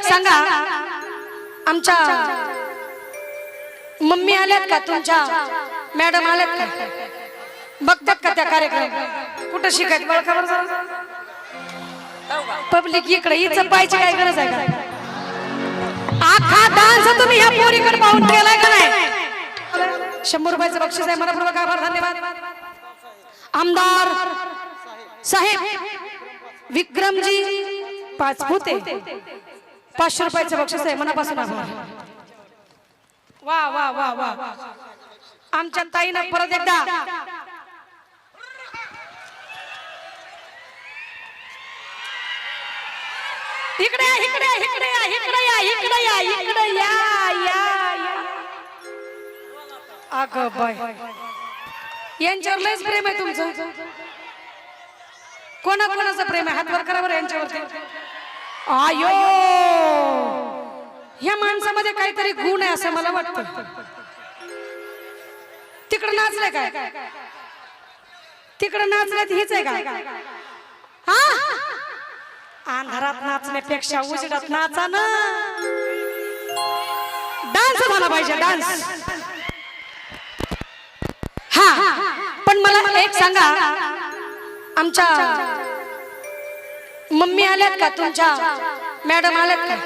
एक सांगा आमच्या मम्मी आल्यात का तुमच्या? मॅडम आल्यात का? बघतात का त्या कार्यक्रम? कुठं शिकायत मला खबर पब्लिक इकडे हिचं पाहायची काय गरज आहे का? आखा डान्स तुम्ही ह्या पोरीकडे पाहून केलाय का नाही? शंभर रुपयाचं बक्षीस आहे. मनपूर्वक आभार धन्यवाद. आमदार साहेब विक्रमजी पाच होते पाचशे रुपयाचं बक्षीस आहे मनापासून वा वा वा वा. आमच्या ताईनं परत एकदा. इकडे इकडे इकडे या, इकडे या इकडे या इकडे या या अगं बाय यांच्यावर लयच प्रेम आहे तुमचं. कोणा कोणाचं प्रेम आहे? हात वर करा बरं यांच्यावरती. आयो! ह्या माणसामध्ये काहीतरी गुण आहे असं मला वाटतं. तिकडं नाचलंय काय? तिकडं नाचल्यात हीच आहे का हा अंधारात नाचण्यापेक्षा उजेडात नाचा ना डान्स झाला पाहिजे डान्स. हा पण मला एक सांगा. आमच्या मम्मी आल्यात का तुमच्या? मॅडम आल्यात का?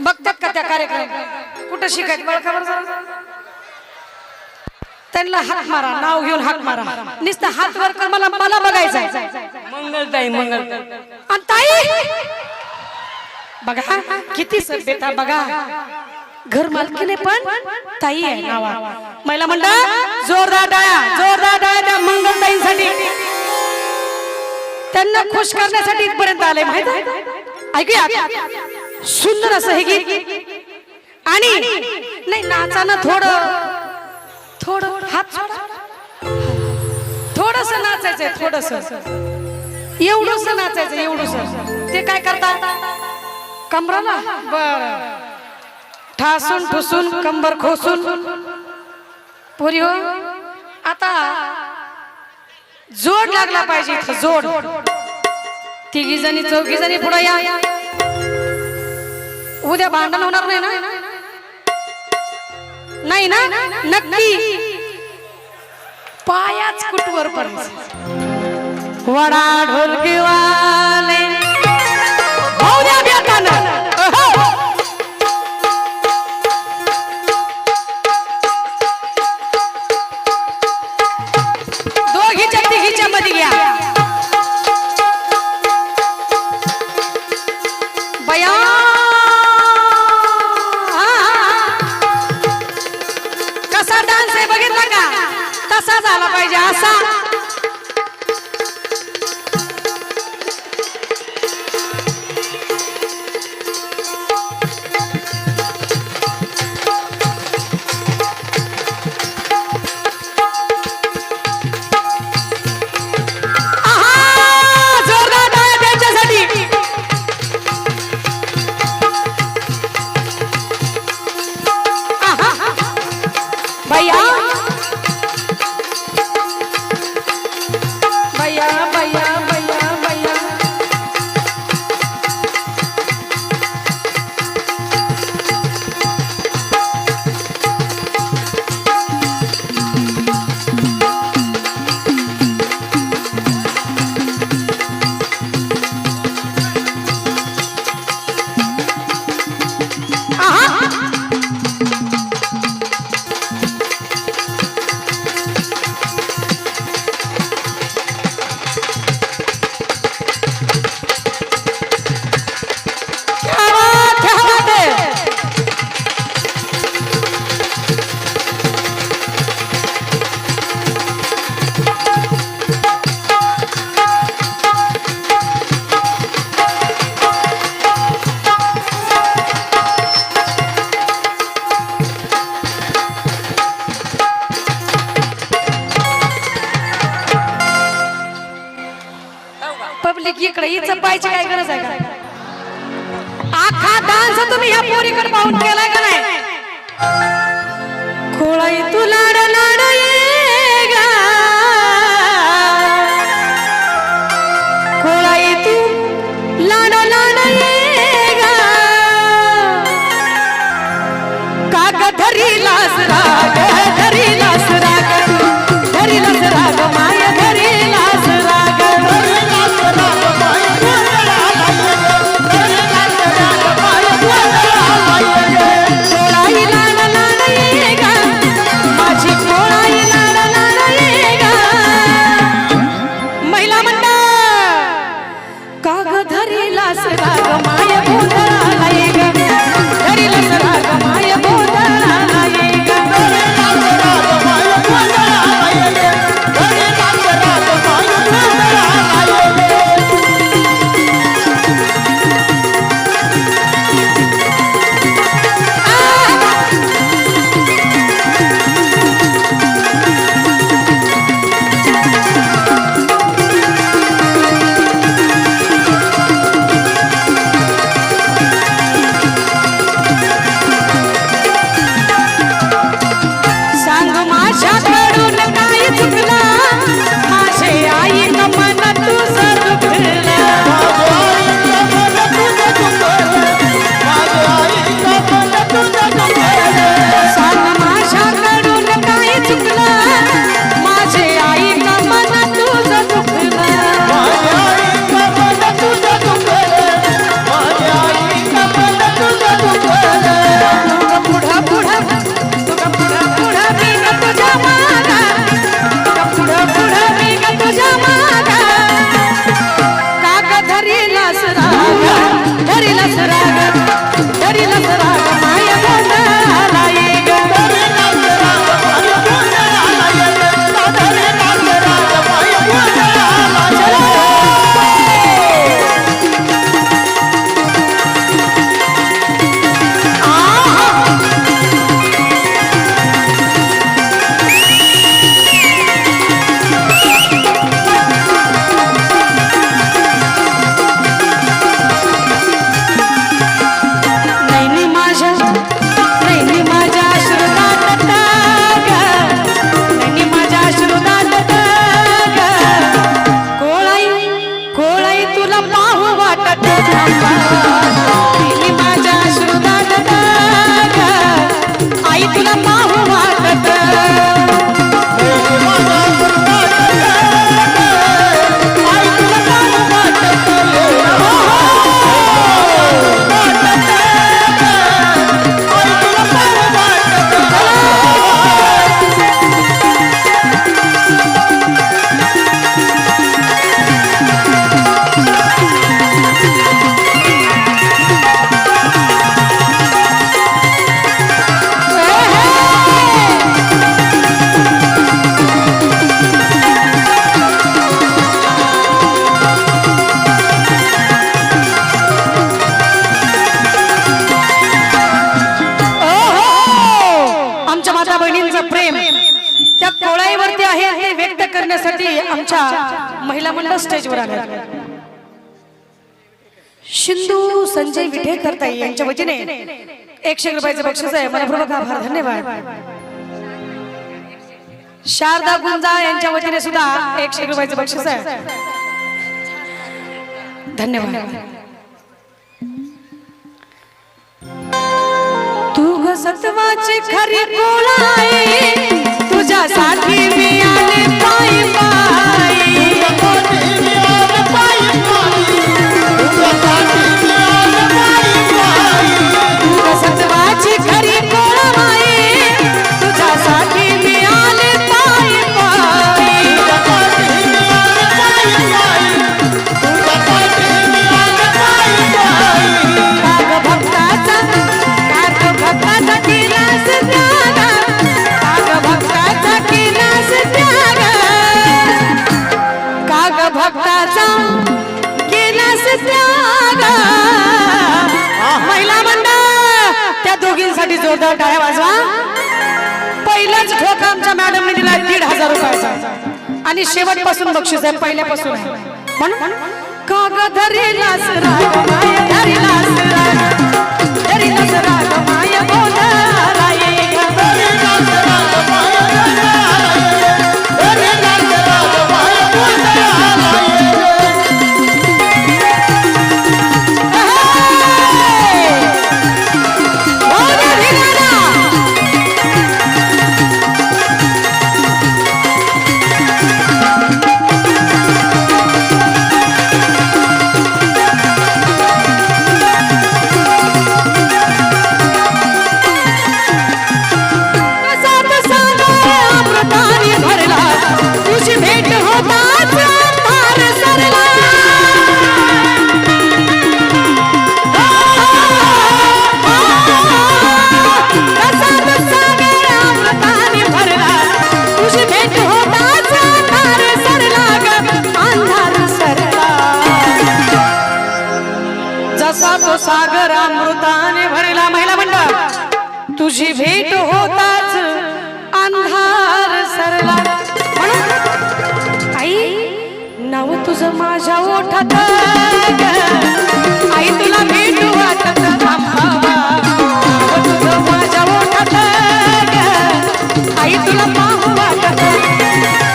बघतात का त्या कार्यक्रम? कुठं शिकायत मला खबर त्यांना हाक मारा नाव घेऊन हाक मारा. नुसतं हात वर कर मला मला बघायचं मंगलताई. आणि ताई! बघा किती सभ्यता बघा. घर मालकीने पण ताई आहे नावा महिला मंडळ जोरदार टाळ्या जोरदार टाळ्या त्या मंगलताईंसाठी. त्यांना खुश करण्यासाठी इथपर्यंत आले माहीत आहे? ऐकूया. सुंदर असं हे गीत. आणि नाही नाचानं थोडं थोडं हात थोडस नाचायचंय थोडस. एवढंच नाचायचं एवढंच ते काय करतात कमराला? बर. ठासून ठुसून कंबर खोसून. पुरी हो आता जोड लागला पाहिजे इथं जोड. तिघी जणी चौघी जणी पुढे या. उद्या भांडण होणार नाही ना? नाही ना? नक्की. पायाच कुटवर पर्यंत वडा ढोलकीवाले লালাবাই आखा तुम्ही ह्या पोरीकडे पाहून केलाय का नाही? कोळाई तू लाड लाड पहिला मुलगा स्टेजवर आला शिंदू संजय विठेकर ताई यांच्या वतीने एकशे रुपयाचं बक्षीस आहे. मनपूर्वक आभार धन्यवाद. शारदा गुंजा यांच्या वतीने सुद्धा एकशे रुपयाचं बक्षीस आहे. धन्यवाद. तू सत्वाची खरी कोळाई तुझ्यासाठी मी आले पाय पायी जोरदार टाळ्या वाजवा. पहिलाच ठोका आमच्या मॅडमने दिला दीड हजार रुपयाचा. आणि शेवटपासून बक्षीस आहे पहिल्यापासून आहे. म्हणून काग धरीलास राग माय तुझी भेट होताच अंधार सरला आई नाव तुझं माझ्या ओठात. आई तुला भेट वाटत तुझं माझ्या ओठात. आई तुला पाहू वाटत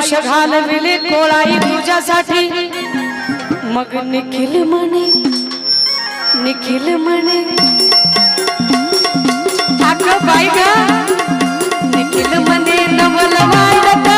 आयुष्य घालविले कोळाई तुझ्यासाठी. मग निखिल म्हणे निखिल म्हणे बाई ग निखिल म्हणे नवल वाढत